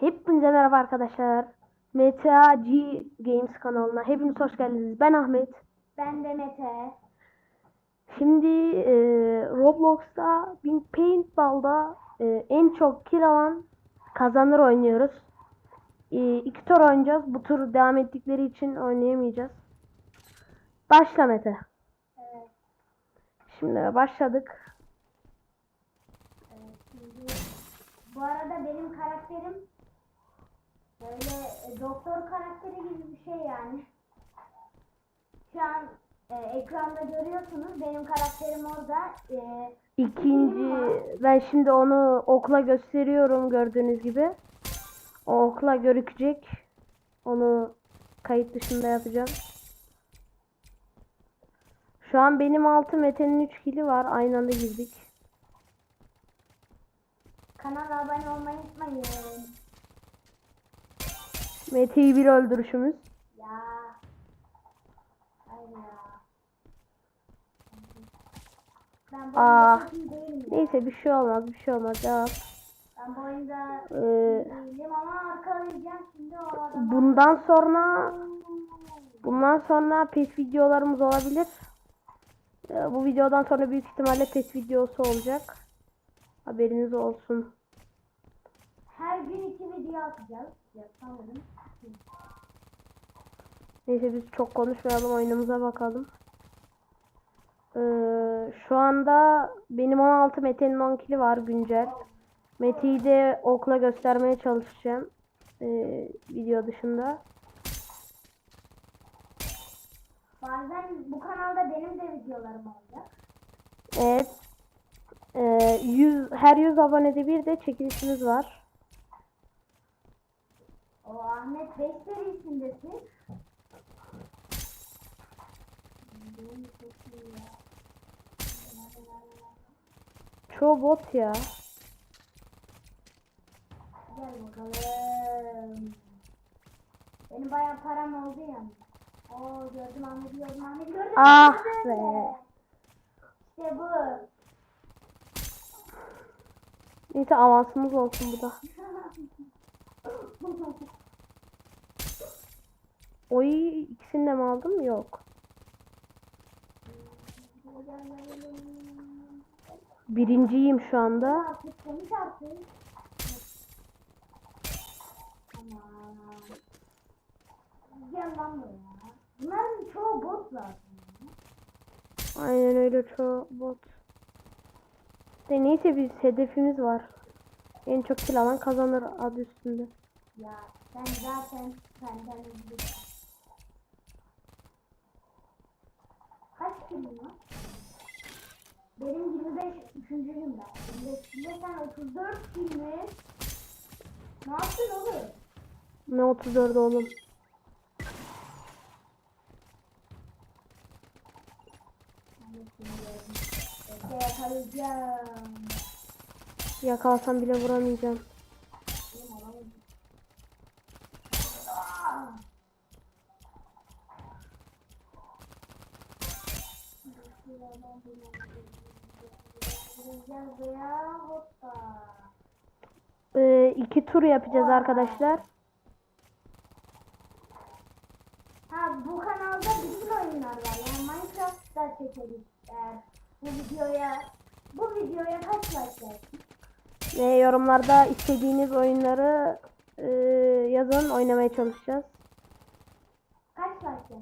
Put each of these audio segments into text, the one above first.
Hepinize merhaba arkadaşlar. MTA G Games kanalına hepiniz hoş geldiniz. Ben Ahmet. Ben de Mete. Şimdi e, Roblox'ta bir Paintball'da e, en çok kill alan kazanır oynuyoruz. E, iki tur oynayacağız. Bu tur devam ettikleri için oynayamayacağız. Başla Mete. Evet, Şimdi başladık. evet, şimdi bu arada benim karakterim böyle e, doktor karakteri gibi bir şey yani. Şu an e, ekranda görüyorsunuz benim karakterim orada. E, İkinci ben şimdi onu okla gösteriyorum gördüğünüz gibi. O okla görükecek. Onu kayıt dışında yapacağım. Şu an benim 6 Mete'nin 3 kili var. Aynı anda girdik. kanala abone olmayı unutmayın. Mete'yi bir öldürüşümüz. Ya. Hayır ya. Ben bu Aa. Neyse bir şey olmaz bir şey olmaz. Devam. Ben bu oyunda Ee, ama arkalayacağım şimdi o adamı. bundan sonra bundan sonra pet videolarımız olabilir. Ee, bu videodan sonra büyük ihtimalle pet videosu olacak. Haberiniz olsun. Her gün iki video atacağız. Neyse biz çok konuşmayalım oyunumuza bakalım. Ee, şu anda benim 16 Mete'nin 10 kili var güncel. Mete'yi de okla göstermeye çalışacağım. ee, video dışında. Bazen bu kanalda benim de videolarım olacak. Evet. Ee, 100, her 100 abonede bir de çekilişimiz var. O Ahmet 5 serisindesin. Çoğu bot ya. Gel bakalım. Benim bayağı param oldu yani. Oo gördüm Ahmet'i gördüm Ahmet'i gördüm. Ah be. İşte bu. Neyse avansımız olsun bu da. Oy ikisini de mi aldım? Yok. Birinciyim şu anda. Bunların çoğu bot zaten. Aynen öyle çoğu bot. De neyse biz hedefimiz var. En çok kill alan kazanır adı üstünde. Ya sen zaten senden hızlı. Benim 25 üçüncüyüm ben. 25 kilo sen 34 kil mi? Ne yaptın oğlum? Ne 34 oğlum. Yakalayacağım. Yakalasam bile vuramayacağım. Oğlum alamadım. Aa! Gel buraya hoppa. Ee, iki tur yapacağız arkadaşlar. Ha bu kanalda bütün oyunlar var. Yani Minecraft da çekeriz. Bu videoya bu videoya kaç like? Ve yorumlarda istediğiniz oyunları e, yazın oynamaya çalışacağız. Kaç like?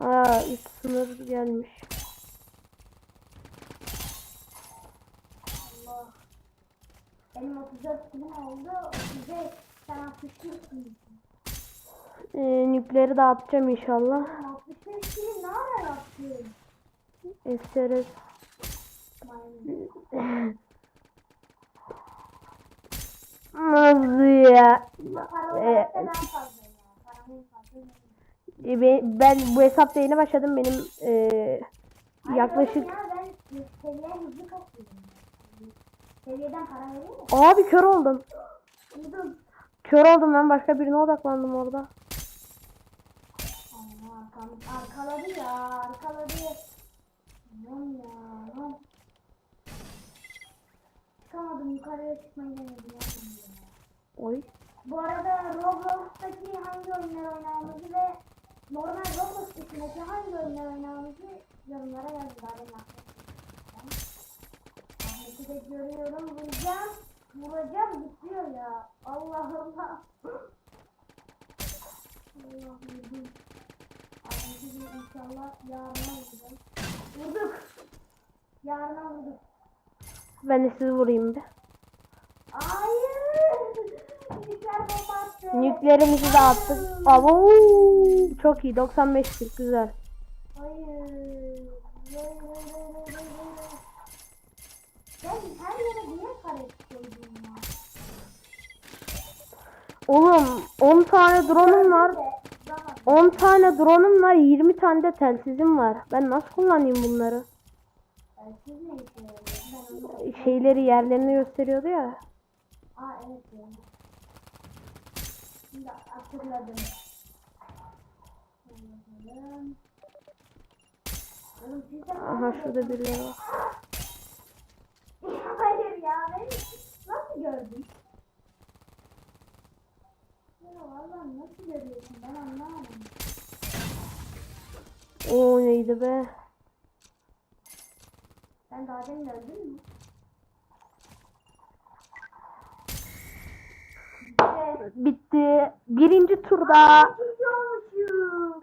Aa üst sınır gelmiş. Allah. Benim 34 kilim oldu. 35 sen 61 kilim. Ee, nükleri dağıtacağım inşallah. Oğlum 65 kilim ne ara yaptın? Maymun. Nasıl ya? Ee, ben e, be- ben bu hesapta yeni başladım. Benim e, Hayır yaklaşık... oğlum ya ben seviye hızlı kasıyorum. Seviyeden para veriyor mu? Abi kör oldum. Duydum. Kör oldum ben başka birine odaklandım orada. Allah arkam, arkaladı ya arkaladı. Lan ya lan. Çıkamadım. Yukarıya çıkmayı denedim. Oy. Bu arada Roblox'taki hangi oyunlar oynadığımızı ve normal Roblox dışındaki hangi oyunlar oynadığımızı yorumlara yazın. Bari Ahmet'i de görüyorum. Vuracağım. Vuracağım zıplıyor ya. Allah Allah. Allah vurdum. Ahmet'i de inşallah yarına vuracağım. Vurduk. Yarına vurduk. Ben de sizi vurayım bir. Hayır. De attık. Abo çok iyi 95 kill güzel. Oğlum 10 tane drone'um var. Tamam. 10 tane drone'um var 20 tane de telsizim var. Ben nasıl kullanayım bunları? Şeyleri yerlerini gösteriyordu ya. Aa evet. Şimdi hatırladım. Aha şurada birileri var. Hayır ya ben nasıl gördün? Ya vallahi nasıl görüyorsun ben anlamadım. O neydi be? Sen daha demin öldün mü? Bitti. Birinci turda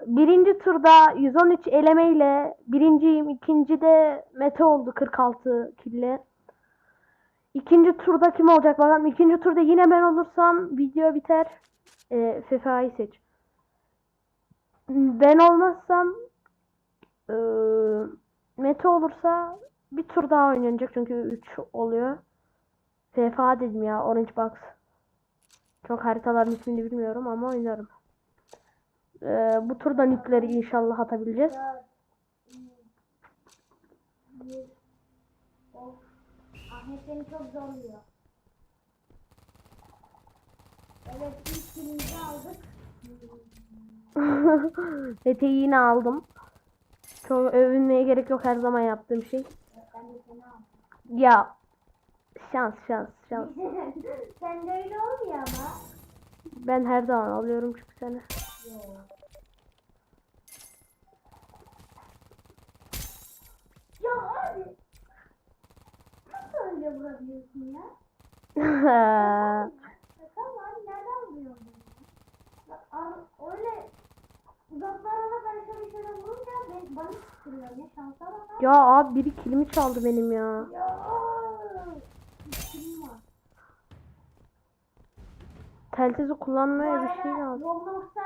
birinci turda 113 elemeyle birinciyim. İkinci de Mete oldu 46 kille. İkinci turda kim olacak bakalım. İkinci turda yine ben olursam video biter. Ee, FFA'yı seç. Ben olmazsam ee, Mete olursa bir tur daha oynanacak çünkü 3 oluyor. FFA dedim ya Orange Box. Çok haritaların ismini bilmiyorum ama oynarım. Ee, bu turda nükleri inşallah atabileceğiz. Ahmet seni çok zorluyor. Aldık. Eteği yine aldım. Çok övünmeye gerek yok her zaman yaptığım şey. Ya şans şans şans. Sen de öyle olmuyor ama. Ben her zaman alıyorum çünkü seni. Ya abi. Nasıl öyle vurabiliyorsun ya? Ya tamam nereden vuruyorsun? Ya, ar- öyle uzaklara ben şöyle şöyle vurunca ben, bana sıkılıyor. Ne şansa bak. abi. ya abi biri kilimi çaldı benim ya. Ya. Kim var? Telsizi kullanmaya bir şey lazım. Roblox'a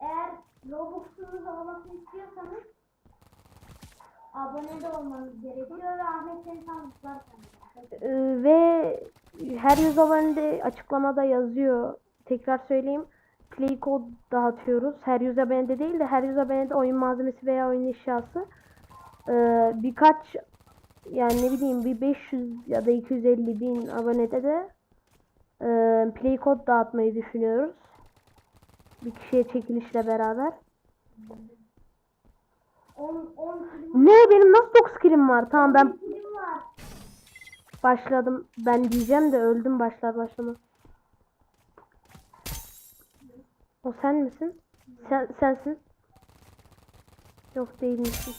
eğer Roblox'unuz olmasını istiyorsanız abone de olmanız gerekiyor ve Ahmet seni tanıtlar Ee, ve her yüz abonede açıklamada yazıyor. Tekrar söyleyeyim. Play kod dağıtıyoruz. Her yüz abonede değil de her yüz abonede oyun malzemesi veya oyun eşyası. Ee, birkaç yani ne bileyim bir 500 ya da 250 bin abonede de e, play kod dağıtmayı düşünüyoruz. Bir kişiye çekilişle beraber. 10 10 kilim Ne benim nasıl 9 kilim var? Tamam ben var. başladım. Ben diyeceğim de öldüm başlar başlamaz. O sen misin? Sen sensin. Yok değilmişsin.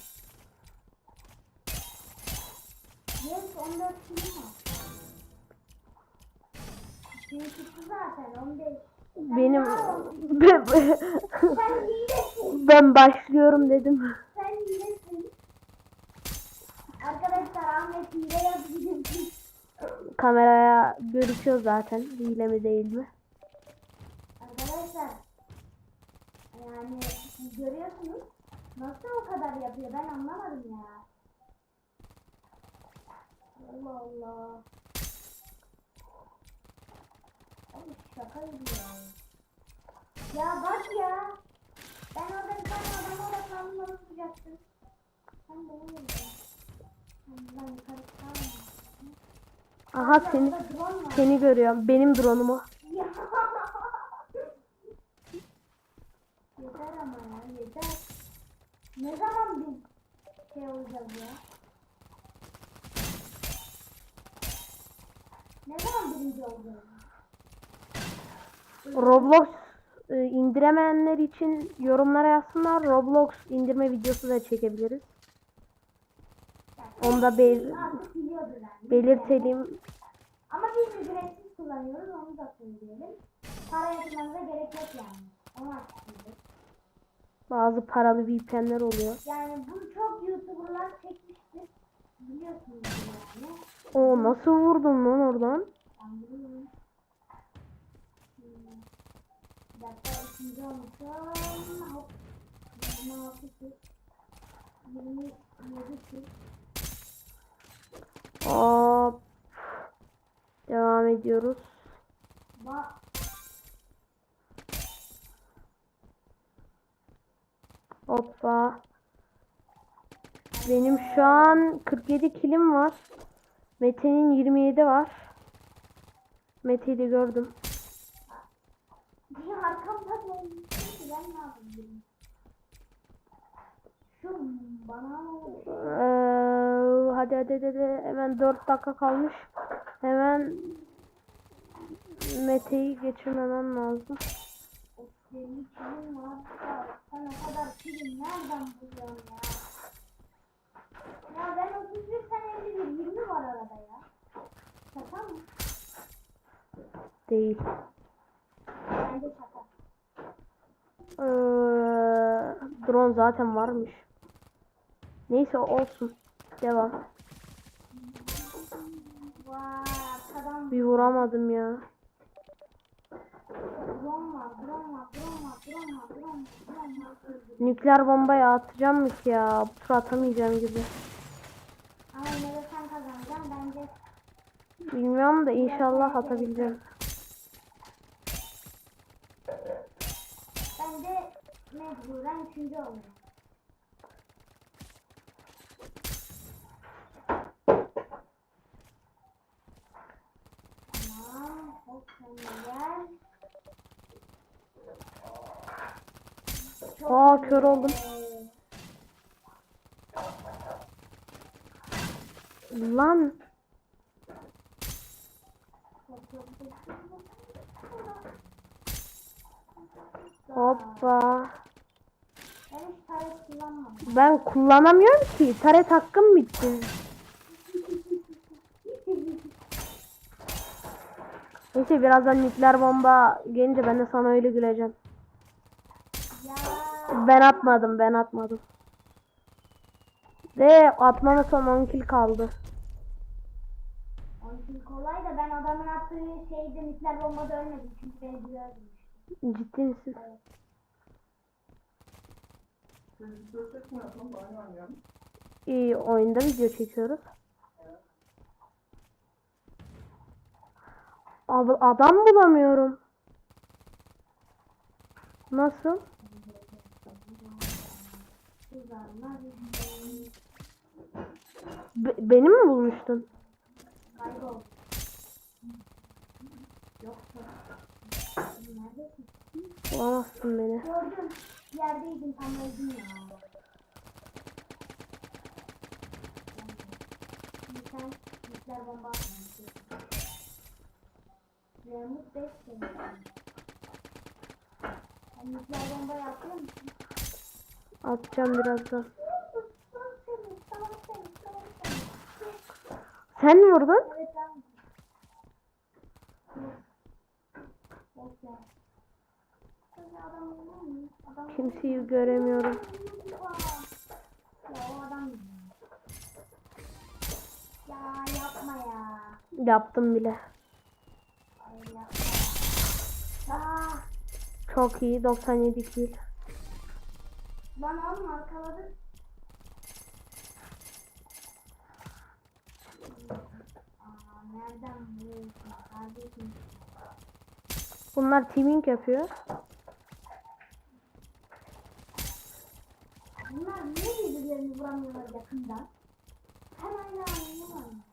Yes 14 kilim var. Senin çıktı zaten 15. Benim Sen hilesin. ben başlıyorum dedim. Sen hilesin. Arkadaşlar Ahmet hile yapıyor. Kameraya görüşüyor zaten. Hile mi değil mi? Arkadaşlar yani siz görüyorsunuz nasıl o kadar yapıyor ben anlamadım ya. Allah Allah. Abi şaka gibi ya. Ya bak ya. Ben orada bir tane adama odaklandım onu tutacaktım. Sen de yapıyorsun? Ben yukarı çıkamam. Aha Ya seni orada seni görüyorum. Benim drone'umu. Yeter ama ya yeter. Ne zaman biz şey olacağız ya? Ne zaman birinci oldun? Roblox e, indiremeyenler için yorumlara yazsınlar. Roblox indirme videosu da çekebiliriz. Onu da bel- Artık biliyordur yani. belirtelim. Ama biz ücretsiz kullanıyoruz onu da söyleyelim. Para yatırmanıza gerek yok yani. Onu açıklayacağız. Bazı paralı VPN'ler oluyor. Yani bunu çok YouTuber'lar çekmiştir. Biliyorsunuz yani. O nasıl vurdun lan oradan? Hop. 26 kız. 27 kız. Hop. Devam ediyoruz. Ba Hoppa. Benim şu an 47 kilim var. Mete'nin 27 var. Mete'yi de gördüm. arkamda? Şu bana? Ee, hadi hadi hadi hadi. Hemen 4 dakika kalmış. Hemen Mete'yi geçirmemem lazım. O senin kimin var? Sen o kadar kimin nereden buluyorsun ya? Ya ben 31 sen 51 20 var arada ya. Şaka mı? Değil. Bence şaka. Ee, drone zaten varmış. Neyse olsun. Devam. Vay Bir vuramadım ya. drone var, Nükleer bombayı atacağım mı ki ya? Tur atamayacağım gibi. Ama yine de sen kazanacaksın bence. Bilmiyorum da inşallah atabileceğim. Ben mecburen üçüncü oluyorum. Tamam, hop sen de gel. Çok Aa kör oldum. Lan hoppa. Ben kullanamıyorum ki. Taret hakkım bitti. Neyse birazdan nükleer bomba gelince ben de sana öyle güleceğim. Ben atmadım ben atmadım. Ve atmama son 10 kill kaldı. onun için kolay da ben adamın attığı şeyde nükleer bombada ölmedim çünkü beni biliyordu. Ciddi misin? İyi oyunda video çekiyoruz. Abi adam bulamıyorum. Nasıl? Be- beni mi bulmuştun? Kaybol. Yoksa. Bulamazsın beni. Gördüm. Yerdeydin tam öldün ya. Sen bomba atmışsın. Remut 5 senin. Sen bomba yapıyor musun? Atacağım birazdan. Sen mi vurdun? Kimseyi göremiyorum. Ya yapma ya. Yaptım bile. Çok iyi. 97 kill. Lan oğlum arkaladı. Aa, nereden buluyorsun kardeşim? Bunlar teaming yapıyor. Bunlar niye birbirlerini vuramıyorlar yakından? Hemen de anlayamam.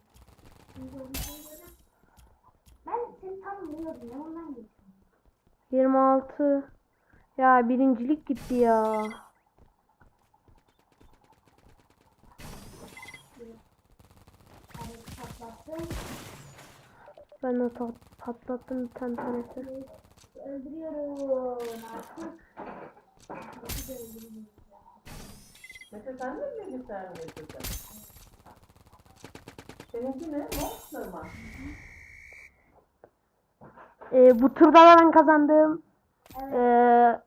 Ben seni tam vuruyordum. Yanından geçtim. 26. Ya birincilik gitti ya. Karesi patlattım. Ben ta- patlattım bir tane tanesi. Öldürüyorum artık. Mete sen de mi getirdin? Seninki ne? Monster mı? Ee, bu turda da ben kazandım. Evet. Ee,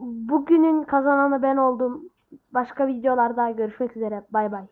bugünün kazananı ben oldum. Başka videolarda görüşmek üzere. Bay bay.